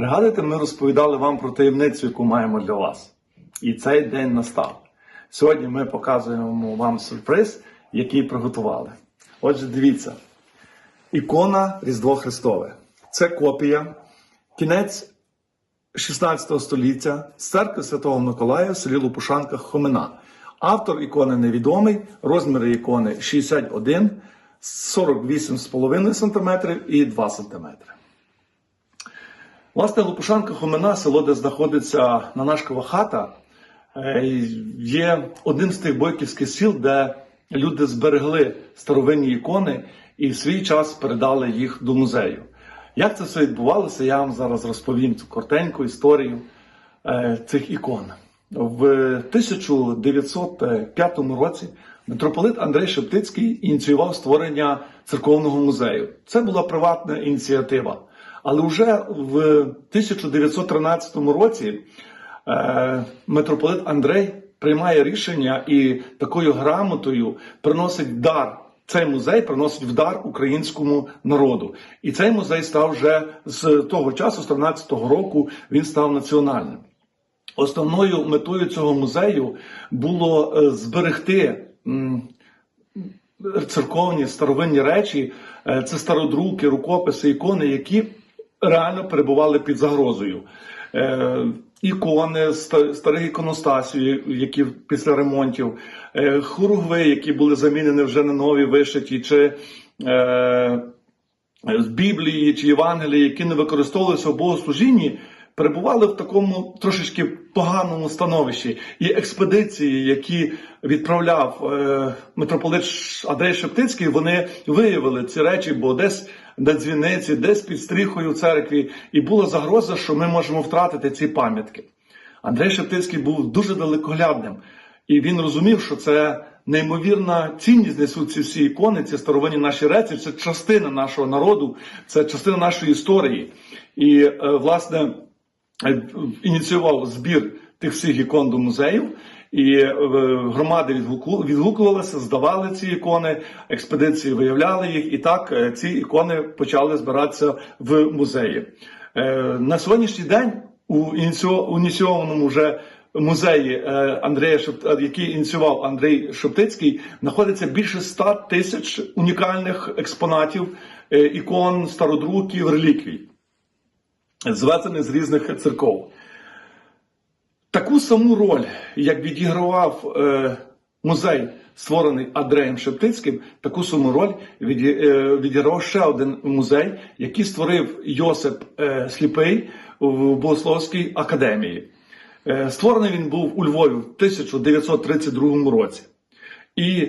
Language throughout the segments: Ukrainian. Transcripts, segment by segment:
Пригадуєте, ми розповідали вам про таємницю, яку маємо для вас. І цей день настав. Сьогодні ми показуємо вам сюрприз, який приготували. Отже, дивіться: ікона Різдво Христове. Це копія, кінець 16 століття з церкви Святого Миколая в селі Лопушанка Хомина. Автор ікони невідомий, розміри ікони 61, 48,5 см і 2 см. Власне, Лопушанка Хомина, село, де знаходиться Нанашкова хата, е, є одним з тих бойківських сіл, де люди зберегли старовинні ікони і в свій час передали їх до музею. Як це все відбувалося, я вам зараз розповім цю коротеньку історію е, цих ікон. В 1905 році митрополит Андрей Шептицький ініціював створення церковного музею. Це була приватна ініціатива. Але вже в 1913 році е, митрополит Андрей приймає рішення і такою грамотою приносить дар. Цей музей приносить в дар українському народу. І цей музей став вже з того часу, з 13-го року, він став національним. Основною метою цього музею було е, зберегти церковні старовинні речі, е, це стародруки, рукописи, ікони, які реально перебували під загрозою. Е, Ікони ста- старих іконостасів, які після ремонтів, е, хоругви, які були замінені вже на нові вишиті, чи е, з Біблії чи Євангелії, які не використовувалися в богослужінні, перебували в такому трошечки поганому становищі. І експедиції, які відправляв е, митрополит Андрей Шептицький, вони виявили ці речі, бо десь на дзвіниці, десь під стріхою в церкві, і була загроза, що ми можемо втратити ці пам'ятки. Андрей Шептицький був дуже далекоглядним, і він розумів, що це неймовірна цінність несуть ці всі ікони, ці старовинні наші речі, це частина нашого народу, це частина нашої історії. І, е, власне, ініціював збір тих всіх ікон до музеїв. І е, громади відгуку- відгукувалися, здавали ці ікони, експедиції виявляли їх, і так е, ці ікони почали збиратися в музеї. Е, На сьогоднішній день у ініційованому вже музеї е, Андрея Шеп... е, який ініціював Андрій Шептицький, знаходиться більше 100 тисяч унікальних експонатів, е, ікон, стародруків, реліквій, зведених з різних церков. Таку саму роль, як відігравав е, музей, створений Андреєм Шептицьким, таку саму роль віді- е, відіграв ще один музей, який створив Йосип е, Сліпий в Богословській академії. Е, створений він був у Львові в 1932 році. І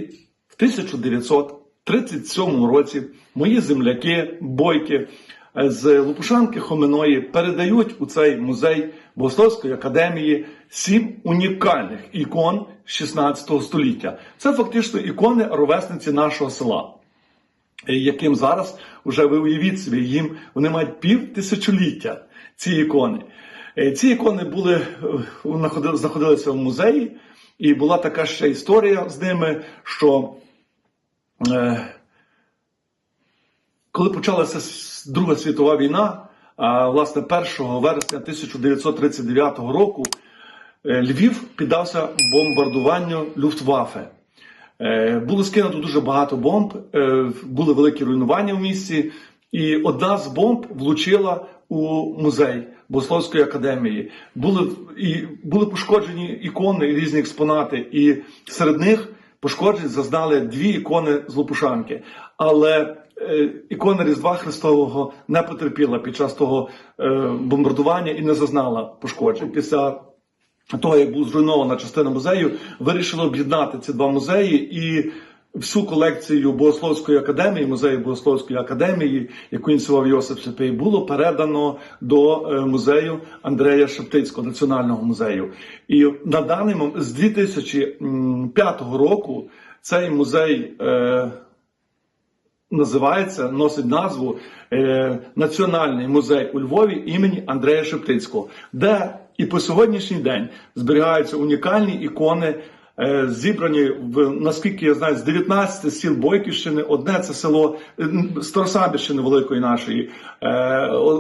в 1937 році мої земляки, бойки з Лопушанки Хоминої передають у цей музей Богословської академії сім унікальних ікон 16 століття. Це фактично ікони ровесниці нашого села. е, Яким зараз вже ви уявіть собі, їм вони мають пів тисячоліття ці ікони. Е, Ці ікони були е, знаходилися в музеї, і була така ще історія з ними, що е, коли почалася Друга світова війна, власне 1 вересня 1939 року е, Львів піддався бомбардуванню Люфтваффе. Е, Було скинуто дуже багато бомб, е, були великі руйнування в місті, і одна з бомб влучила у музей Богословської академії. Були, і, були пошкоджені ікони різні експонати, і серед них пошкоджень зазнали дві ікони з Лопушанки. Але ікона Різдва Христового не потерпіла під час того е, бомбардування і не зазнала пошкоджень. Після того, як була зруйнована частина музею, вирішили об'єднати ці два музеї і всю колекцію Богословської академії, музею Богословської академії, яку ініціював Йосип Шепей, було передано до е, музею Андрея Шептицького, національного музею. І на даний момент з 2005 року цей музей. Називається, носить назву е, Національний музей у Львові імені Андрея Шептицького, де і по сьогоднішній день зберігаються унікальні ікони е, зібрані в наскільки я знаю, з 19 сіл Бойківщини. Одне це село е, Старосамбірщини Великої нашої.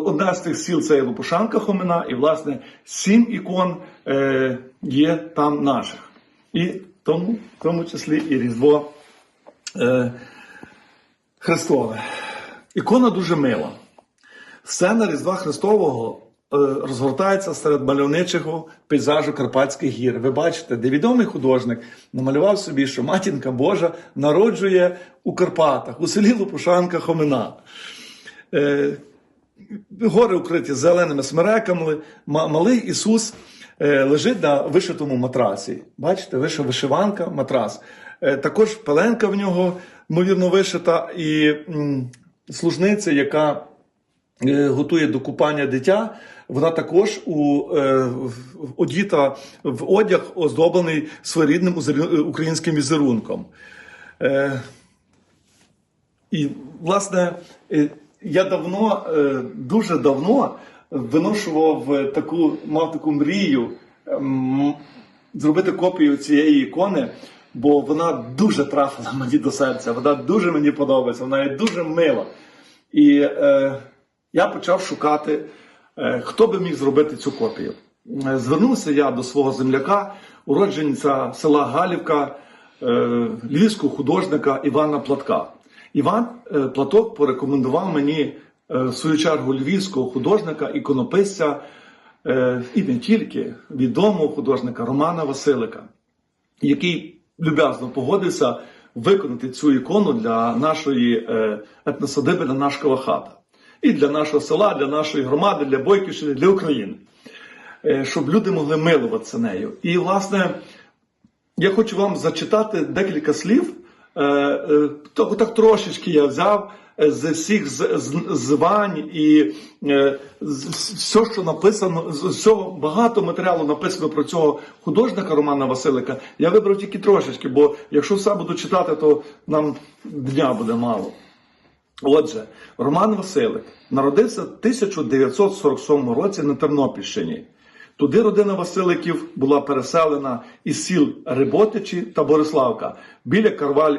Одне з тих сіл це Лопушанка Хомина, і власне сім ікон є там наших. І тому, в тому числі і Різдво Христове. Ікона дуже мила. Сцена Різдва Христового е, розгортається серед мальовничого пейзажу Карпатських гір. Ви бачите, де відомий художник намалював собі, що матінка Божа народжує у Карпатах, у селі Лопушанка Хомина. Е, гори укриті зеленими смереками, малий Ісус е, лежить на вишитому матрасі. Бачите, вишиванка, матрас. Також пеленка в нього, ймовірно, вишита, і служниця, яка е, готує до купання дитя, вона також у, е, одіта в одяг, оздоблений своєрідним українським візерунком. Е, і, власне, е, я давно, е, дуже давно виношував е, таку, мав таку мрію зробити копію цієї ікони, бо вона дуже трапила мені до серця, вона дуже мені подобається, вона є дуже мила. І е, я почав шукати, е, хто би міг зробити цю копію. Е, Звернувся я до свого земляка, уродженця села Галівка, е, львівського художника Івана Платка. Іван е, Платок порекомендував мені е, в свою чергу львівського художника, іконописця е, і не тільки відомого художника Романа Василика, який люб'язно погодився виконати цю ікону для нашої е, етносадиби для нашого хата. І для нашого села, для нашої громади, для Бойківщини, для України. Е, щоб люди могли милуватися нею. І, власне, я хочу вам зачитати декілька слів. Е, е, Так, так трошечки я взяв е, з всіх звань і все, що написано, з всього багато матеріалу написано про цього художника Романа Василика. Я вибрав тільки трошечки, бо якщо все буду читати, то нам дня буде мало. Отже, Роман Василик народився в 1947 році на Тернопільщині. Туди родина Василиків була переселена із сіл Риботичі та Бориславка біля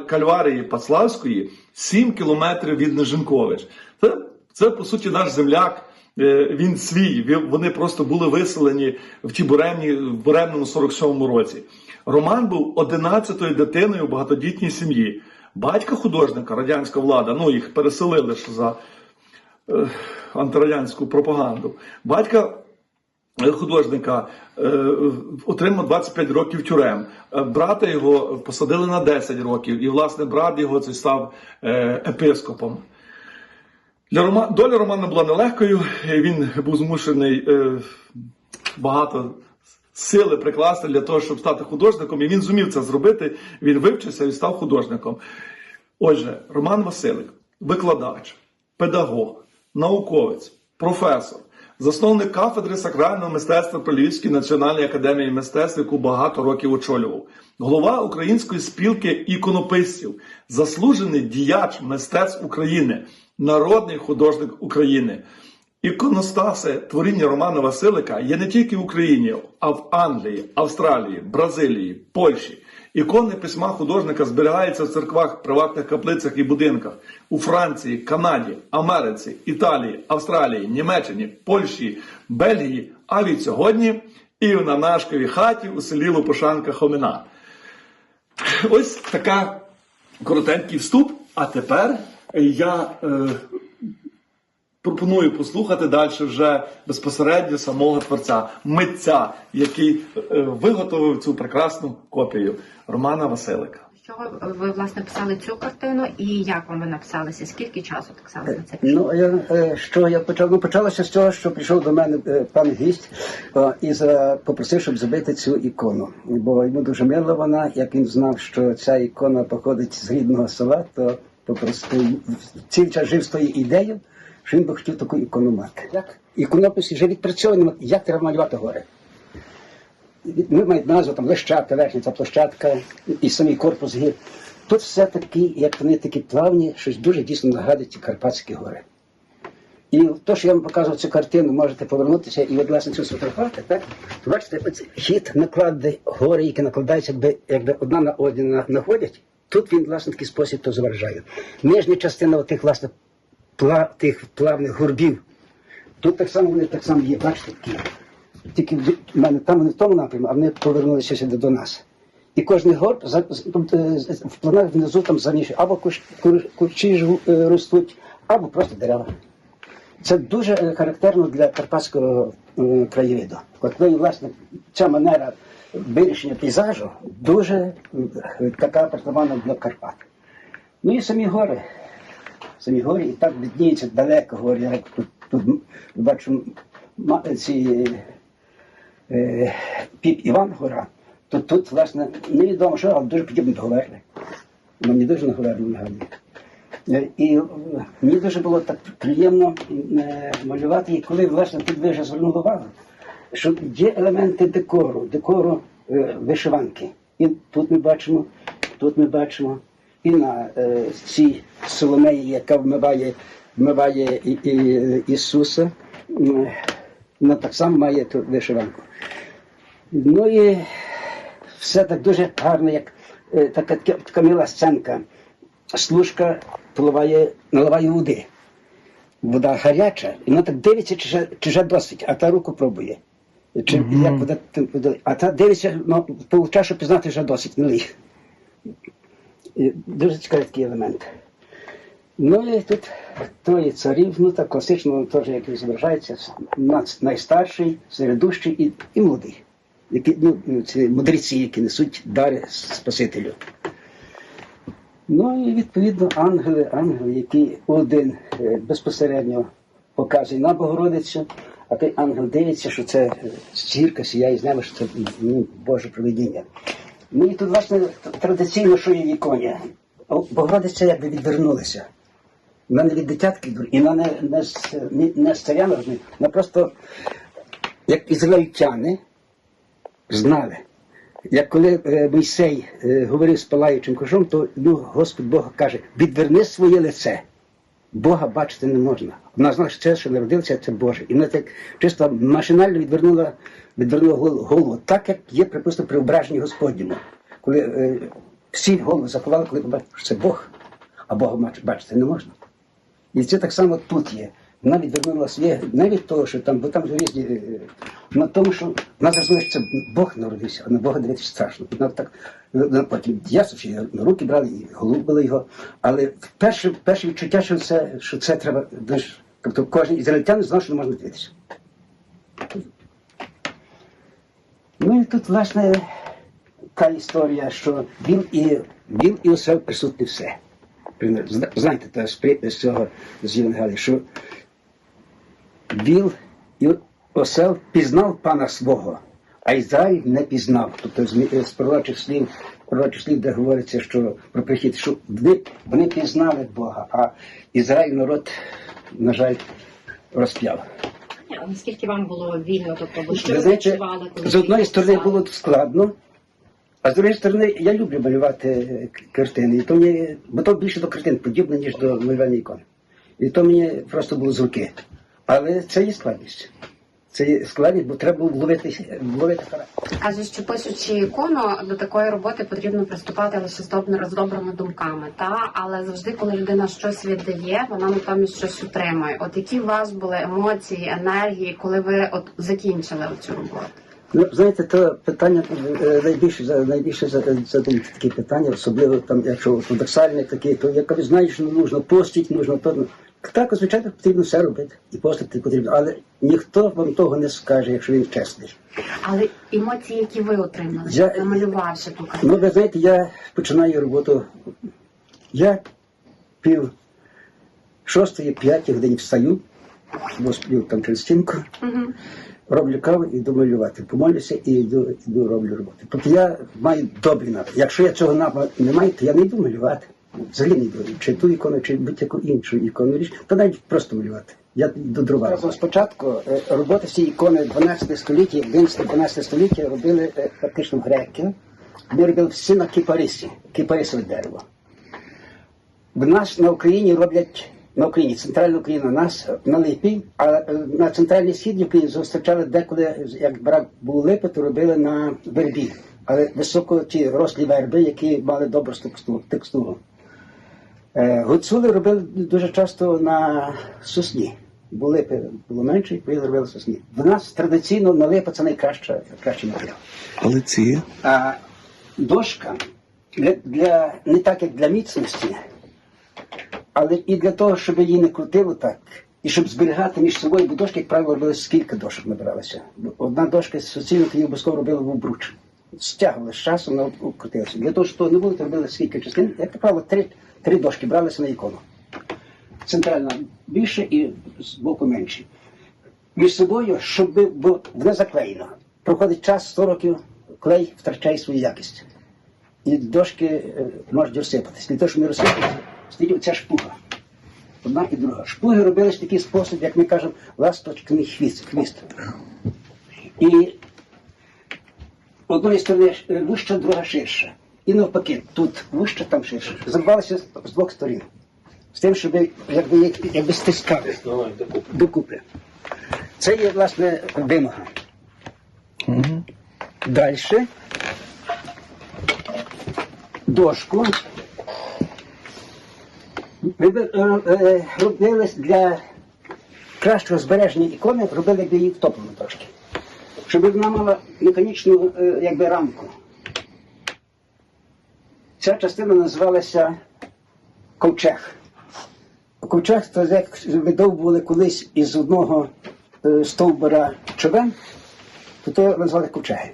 Кальварії Пацлавської 7 кілометрів від Нежинкович. Це, це по суті наш земляк. е, Він свій. Вони просто були виселені в ті буремні в буремному 47-му році. Роман був 11-ю дитиною в багатодітній сім'ї. Батька художника, радянська влада, ну їх переселили ж за е, антирадянську пропаганду. Батька художника е, отримав 25 років тюрем. Е, Брата його посадили на 10 років, і, власне, брат його це став е, епископом. Для Рома... Доля Романа була нелегкою, він був змушений багато сили прикласти для того, щоб стати художником, і він зумів це зробити. Він вивчився і став художником. Отже, Роман Василик, викладач, педагог, науковець, професор, засновник кафедри сакрального мистецтва при Львівській національній академії мистецтв, яку багато років очолював, голова Української спілки іконописців, заслужений діяч мистецтв України, народний художник України. Іконостаси творіння Романа Василика є не тільки в Україні, а в Англії, Австралії, Бразилії, Польщі. Ікони письма художника зберігаються в церквах, приватних каплицях і будинках у Франції, Канаді, Америці, Італії, Австралії, Німеччині, Польщі, Бельгії, а від сьогодні і в Нанашковій хаті у селі Лопушанка Хомина. Ось така коротенький вступ. А тепер я е, пропоную послухати далі вже безпосередньо самого творця, митця, який е, виготовив цю прекрасну копію Романа Василика. З чого ви власне писали цю картину і як вам ви написалися? Скільки часу так само на це пішло? Ну, я, е, що я почав? Ну, почалося з того, що прийшов до мене е, пан гість е, і за, попросив, щоб зробити цю ікону. Бо йому дуже мила вона, як він знав, що ця ікона походить з рідного села, то попростив цілий час жив з тою ідеєю, що він би хотів таку ікону мати. Як іконопис вже відпрацьований, як треба малювати гори. Ми мають назву там лещатка, верхня ця площадка і самий корпус гір. Тут все таки, як вони такі плавні, щось дуже дійсно нагадують ті Карпатські гори. І то, що я вам показував цю картину, можете повернутися і власне цю сфотографувати, так? Бачите, оце хід наклади гори, які накладаються, якби, якби одна на одну находять. Тут він, власне, такий спосіб то зображає. Нижня частина тих, власне, тих плавних горбів. Тут так само вони так само є, бачите, такі. Тільки в мене там вони в тому напрямку, а вони повернулися сюди до нас. І кожний горб е, в планах внизу там заміщує або курчі е, ростуть, або просто дерева. Це дуже е, характерно для карпатського краєвиду. От ну, і, власне, ця манера вирішення пейзажу дуже така притаманна для Карпат. Ну і самі гори. Самі гори, і так відніються далеко гори. Я тут, тут бачу ці е, Піп Іван Гора, то тут, власне, невідомо що, але дуже подібно до Говерли. Мені дуже на Говерлу нагадує. Е, І е, мені дуже було так приємно е, малювати, і коли власне тут ви вже звернули увагу, що є елементи декору, декору вишиванки. І тут ми бачимо, тут ми бачимо, і на е, цій Соломеї, яка вмиває, вмиває і, і, Ісуса, вона так само має ту вишиванку. Ну і все так дуже гарно, як е, така, така мила сценка. Служка поливає, наливає води. Вода гаряча, і вона так дивиться, чи вже, чи вже досить, а та руку пробує. Чи, як вода, тим- вода- а та дивиться, ну, получає, щоб пізнати, що досить, налий. І Дуже цікавий такий елемент. Ну і тут троє царів, ну так класично теж як і зображається, найстарший, середущий і, і молодий. Які, ну, ці мудреці, які несуть дари Спасителю. Ну і відповідно ангели, ангели, які один е, безпосередньо показує на Богородицю, а той ангел дивиться, що це е, зірка сіяє з неба, що це ну, Боже провидіння. Ну і тут, власне, традиційно, що є в іконі. Богородиця якби відвернулася. Вона не від дитятки, і вона не, не, не, не з царями, розумієте, вона просто як ізраїльтяни знали. Як коли е, Мойсей е, говорив з палаючим кожом, то ну, Господь Бог каже, відверни своє лице. Бога бачити не можна. Вона знала, що це, що народився, це Боже. І вона так чисто машинально відвернула, відвернула гол- голову, так як є, припустимо, при ображенні Господньому. Коли е, всі голову заховали, коли побачили, що це Бог, а Бога бачити не можна. І це так само тут є. Вона відвернула своє, не від того, що там, бо там різні. е, На тому, що вона зрозуміла, що це Бог народився, а на Бога дивитися страшно. Вона так, потім ясно, руки брали і голубили його. Але перше, перше відчуття, що це, що це треба. Тобто кожен ізраїльтянин знав, що не можна дивитися. Ну і тут, власне, та історія, що він і він і усе присутні все. Знаєте, та з цього з Євангелія, що Віл і осел пізнав пана свого, а Ізраїль не пізнав. Тобто з пророчих слів, пророчих слів, де говориться, що про прихід, що вони, вони пізнали Бога, а Ізраїль народ, на жаль, розп'яв. А Наскільки вам було вільно, тобто ви що Ви знаєте, відчували, коли з одної сторони писали? було складно, а з іншої сторони я люблю малювати картини. І то мені, бо то більше до картин подібне, ніж до малювання ікон. І то мені просто було з руки. Але це є складність. Це складність, бо треба було вловити, вловити характер. Кажуть, що пишучи ікону, до такої роботи потрібно приступати лише з добрими думками, та але завжди, коли людина щось віддає, вона натомість щось отримує. От які у вас були емоції, енергії, коли ви от закінчили цю роботу? Ну, знаєте, то питання е, найбільше найбільше задають такі питання, особливо там, якщо ортодоксальні такі, то як знаєш, що не нужно постіть, нужно то. Так, звичайно, потрібно все робити. І постити потрібно. Але ніхто вам того не скаже, якщо він чесний. Але емоції, які ви отримали, Я- намалювавши ту картину? Ну, ви знаєте, я починаю роботу. Я пів шостої, п'ятій годині встаю, бо сплю там через стінку, Мгм. роблю каву і йду малювати. Помолюся і йду, йду роблю роботу. Тобто я маю добрий напад. Якщо я цього нападу не маю, то я не йду малювати. Взагалі не йду. Чи ту ікону, чи будь-яку іншу ікону річ, то навіть просто малювати. Я йду дрова. Спочатку е, роботи всі ікони 12 століття, 11-12 століття робили е, фактично греки. Вони робили все на кіпарисі, кіпарисове дерево. В нас на Україні роблять на Україні, центральна Україна, нас на липі, а е, на центральній східній Україні зустрічали деколи, як брак був липи, то робили на вербі. Але високо ті рослі верби, які мали добру текстуру. Е, Гуцули робили дуже часто на сосні. Бо липи було менше, і робили сосні. В нас традиційно на липа це найкраща кращий матеріал. Але ці А дошка для, для не так, як для міцності, але і для того, щоб її не крутило так, і щоб зберігати між собою, бо дошки, як правило, робили скільки дошок набиралося. Одна дошка суцільно тоді обов'язково робили в обруч. Стягували з часом, вона крутилася. Для того, щоб того не було, то робили скільки частин. Як правило, три, три дошки бралися на ікону. Центральна більше і з боку менше. Між собою, щоб воно заклеєно. Проходить час, 100 років, клей втрачає свою якість. І дошки е, можуть розсипатися. Для того, щоб не розсипатися, стоїть ця шпуга. Одна і друга. Шпуги робились в такий спосіб, як ми кажемо, ласточкний хвіст. хвіст. І одної сторони е, вуща, друга ширша. І навпаки, тут вуща, там ширша. Забивалися з двох сторін. З тим, щоб якби, якби стискали докупи. Це є, власне, вимога. Далі. Дошку. Е, е, Робили для кращого збереження ікони, робили якби її втоплено трошки. Щоб вона мала механічну е, якби, рамку. Ця частина називалася ковчег. Ковчег це як видовбували колись із одного е, стовбура човен, то то назвали ковчеги.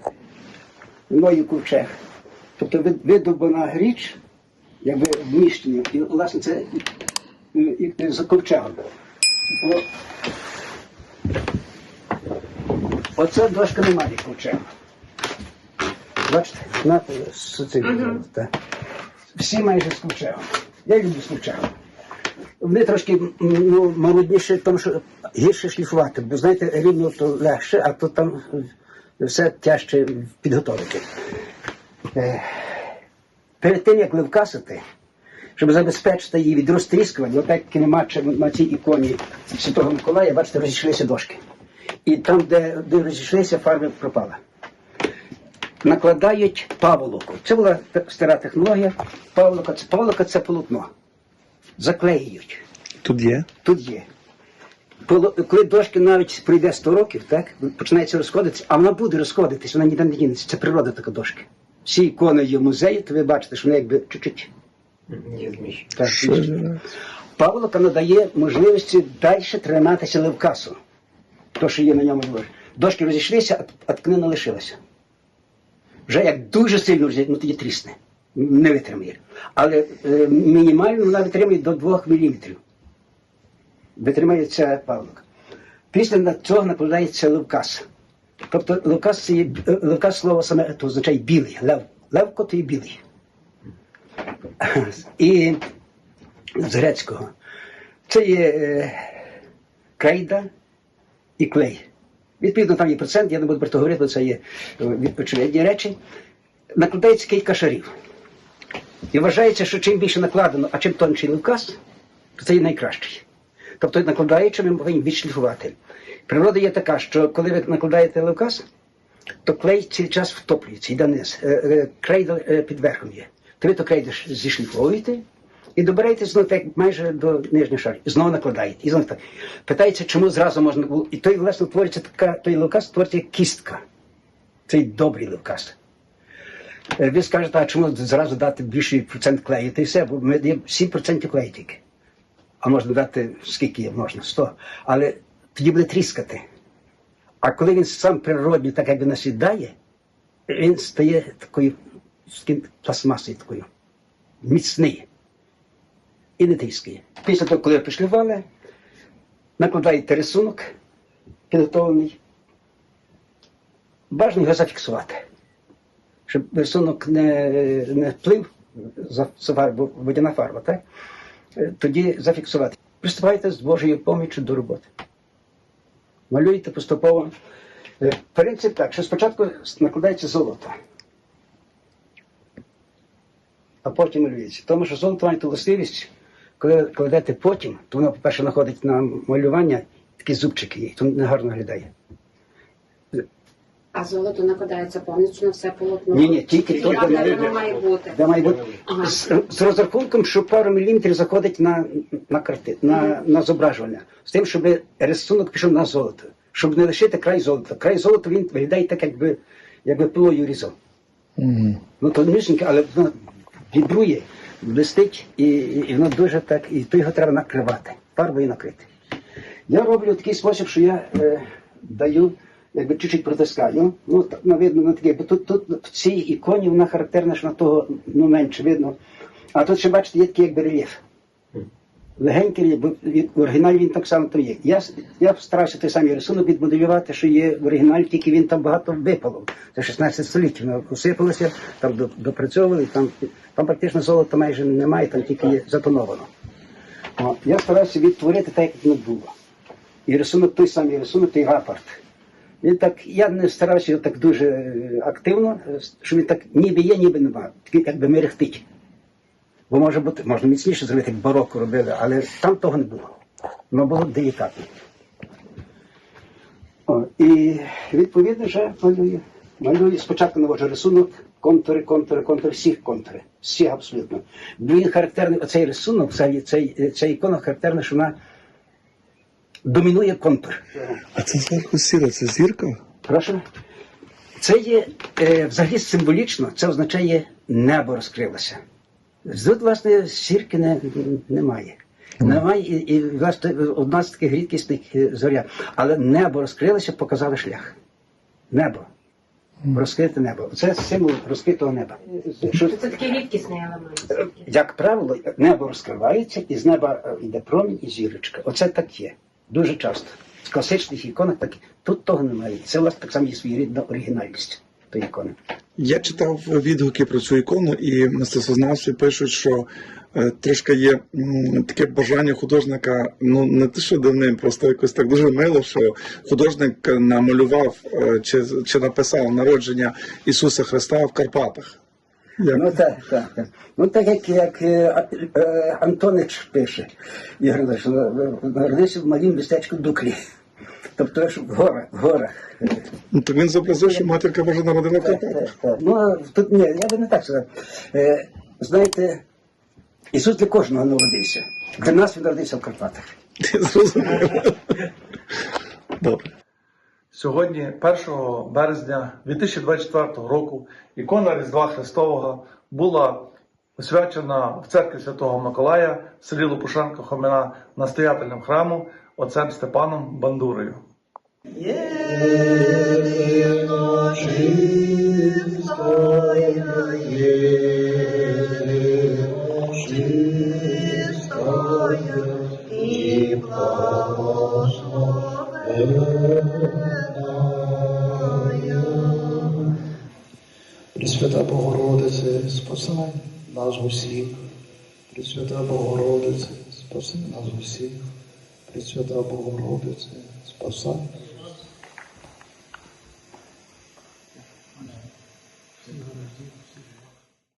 Мною ковчег. Тобто вид- видовбана річ, якби вміщення, і власне це за ковчегом. Оце дошка немає ковчега. Бачите, на суцільно. Всі майже з ковчегом. Я люблю з ковчегом. Вони трошки ну, молодніші, тому що гірше шліфувати, бо знаєте, рівно то легше, а то там все тяжче підготовити. Е, Перед тим, як ливкасити, щоб забезпечити її від розтріскування, таки нема на цій іконі Святого Миколая, бачите, розійшлися дошки. І там, де, де розійшлися, фарби пропала. Накладають паволоку. Це була стара технологія. Паволока це, паволока це полотно. Заклеюють. тут є. Тут є. Коли дошки навіть пройде 100 років, так, починається розходитися, а вона буде розходитися, вона ніде не дінеться. Це природа така дошки. Всі ікони є в музеї, то ви бачите, що вони якби чуть-чуть. Павлока надає можливості далі триматися левкасу. То, що є на ньому дошки. Дошки розійшлися, а, а тканина лишилася. Вже як дуже сильно вже, ну тоді трісне. Не витримає. Але е, мінімально вона витримує до 2 мм. Витримає ця павлока. Після цього накладається левкас. Тобто левкас це є е, левкас слово саме то означає білий. Лев. Левко то є білий. І з грецького. Це є е, крейда і клей. Відповідно, там є процент, я не буду про це говорити, бо це є е, відповідні речі. Накладається кілька шарів. І вважається, що чим більше накладено, а чим тонший лукас, то це є найкращий. Тобто, накладаючи, ми повинні відшліфувати. Природа є така, що коли ви накладаєте лукас, то клей цей час втоплюється, йде вниз. Е, е, Крейда е, під верхом є. То ви то крейда зішліфовуєте і добираєте знову так майже до нижнього шару. І знову накладаєте. І знову так. Питається, чому зразу можна було. І той, власне, твориться така, той лукас твориться кістка. Цей добрий лукас. Е, Ви скажете, а чому зразу дати більший процент клею? Та й все, бо ми даємо 7% клею тільки. А можна дати скільки є, можна, 100. Але тоді буде тріскати. А коли він сам природньо, так якби насідає, він стає такою пластмасою такою. Міцний. І не тріскає. Після того, коли пришлювали, накладаєте рисунок, підготовлений. Бажано його зафіксувати, щоб рисунок не, не вплив за, фарбу, водяна фарба, так? Е, тоді зафіксувати. Приступайте з Божою поміччю до роботи. Малюйте поступово. Е, Принцип так, що спочатку накладається золото, а потім малюється. Тому що золото має властивість коли кладете потім, то воно, по-перше, знаходить на малювання такі зубчики є, то негарно виглядає. А золото накладається повністю на все полотно. Ні, ні, тільки то, де де має- воно має бути. Де має бути Ага. з, з розрахунком, що пару міліметрів заходить на, на карти, на, на зображування, з тим, щоб рисунок пішов на золото, щоб не лишити край золота. Край золота він виглядає так, якби, якби пилою різав. Ну то нижненьке, але воно вібрує, блистить, і, і, і воно дуже так, і то його треба накривати, фарбою накрити. Я роблю такий спосіб, що я е, даю, якби чуть-чуть протискаю. Ну, так, ну, видно, на таке, бо тут, тут в цій іконі вона характерна, що на того ну, менше видно. А тут ще бачите, є такий якби рельєф. Легенький рельєф, від- оригіналі він так само там є. Я, я старався той самий рисунок відмоделювати, що є в оригіналі, тільки він там багато випало. Це 16 століття, воно посипалося, там допрацьовували, там, там практично золота майже немає, там тільки є затоновано. О, я старався відтворити так, як воно було. І рисунок той самий рисунок, той рапорт. Він так, я не старався так дуже е, активно, е, щоб він так ніби є, ніби немає. Такий якби мерехтить. Бо може бути, можна міцніше зробити, як бароко робили, але там того не було. Воно було делікатно. О, і відповідно вже малюю. Малюю спочатку наводжу рисунок, контури, контури, контури, всіх контури. Всіх абсолютно. Він характерний, оцей рисунок, цей, цей, ця ікона характерна, що вона домінує контур. А це зверху сіра, це зірка? Прошу. Це є е, взагалі символічно, це означає небо розкрилося. Тут, власне, сірки не, немає. Немає і, і власне, одна з таких рідкісних е, зоря. Але небо розкрилося, показали шлях. Небо. Розкрите небо. Це символ розкритого неба. Що, Це такий рідкісний елемент. як правило, небо розкривається, і з неба йде промінь і зірочка. Оце так є. Дуже часто. В класичних іконах так. Тут того немає. Це власне так само є своєрідна оригінальність тої ікони. Я читав відгуки про цю ікону, і мистецтвознавці пишуть, що е, трошки є таке бажання художника, ну не те, що давним, просто якось так дуже мило, що художник намалював е, чи, чи написав народження Ісуса Христа в Карпатах. Як? Ну так, так. Ну так як, як е, е, Антонич пише, Ігор Іванович, що народився в малім містечку Дуклі. Тобто ж в горах, в горах. Ну, то він зобразив, що матірка Божа народила в Так, Карпатах. так, так. Ну, а тут ні, я би не так сказав. Е, знаєте, Ісус для кожного народився. Для нас він народився в Карпатах. Ти зрозумів. Добре. Сьогодні, 1 березня 2024 року, ікона Різдва Христового була освячена в церкві Святого Миколая в селі Лопушанка Хомина настоятелем храму отцем Степаном Бандурою. Пресвята Богородице, спасай нас усіх. Пресвята Богородице, спаси нас усіх. Пресвята Богородице, спасай